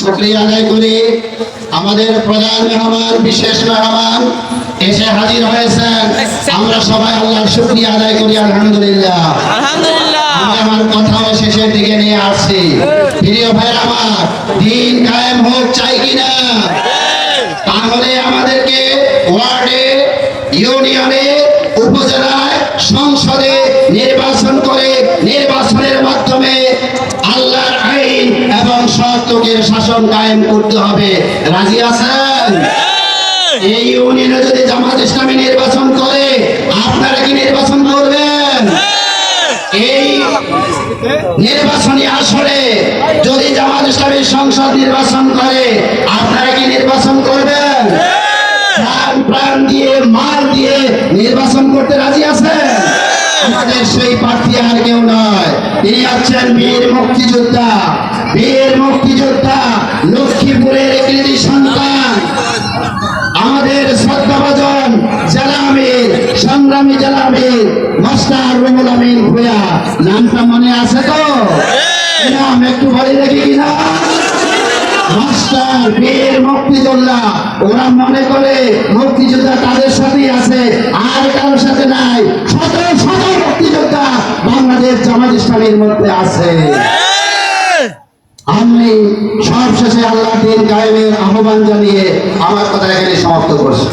শুক্রিয়া আদায় করি। আমাদের প্রধান মেহমান বিশেষ মেহমান এসে হাজির হয়েছেন। আমরা সবাই আল্লাহর শুক্রিয়া আদায় করি আলহামদুলিল্লাহ। আলহামদুলিল্লাহ। আমি আমার কথাও শেষের দিকে নিয়ে আসছি। প্রিয় ভাইয়ের আমার দিন কায়েম হোক চাই কিনা? তাহলে আমাদেরকে ওয়ার্ডে ইউনিয়নে সত্যকের শাসন কায়েম করতে হবে। রাজি আছেন? এই ইউনিয়নে যদি জামাত ইসলামী নির্বাচন করে আপনারা কি নির্বাচন করবেন? এই নির্বাচনী আসরে যদি জামাত ইসলামী সংসদ নির্বাচন করে আপনারা কি নির্বাচন করবেন? প্রাণ প্রাণ দিয়ে মাল দিয়ে নির্বাচন করতে রাজি আছেন? আমাদের সেই প্রার্থী আর কেউ নয়। তিনি হচ্ছেন বীর মুক্তিযোদ্ধা। বীর মুক্তিযোদ্ধা লক্ষ্মীপুরের কৃতি সন্তান। আমাদের শ্রদ্ধাভাজন জেলা আমির সংগ্রামী জেলা আমির মাস্টার রুহুল আমিন ভূয়া নামটা মনে আছে তো? নাম একটু বলে দেখি কিনা মাস্টার বীর মুক্তিযোদ্ধা। ওরা মনে করে মুক্তিযোদ্ধা তাদের সাথেই আছে আর কারোর সাথে নাই জামাত মধ্যে আছে। আমি সবশেষে আল্লাহ দিন কায়েমের আহ্বান জানিয়ে আমার কথা এখানে সমাপ্ত করছি।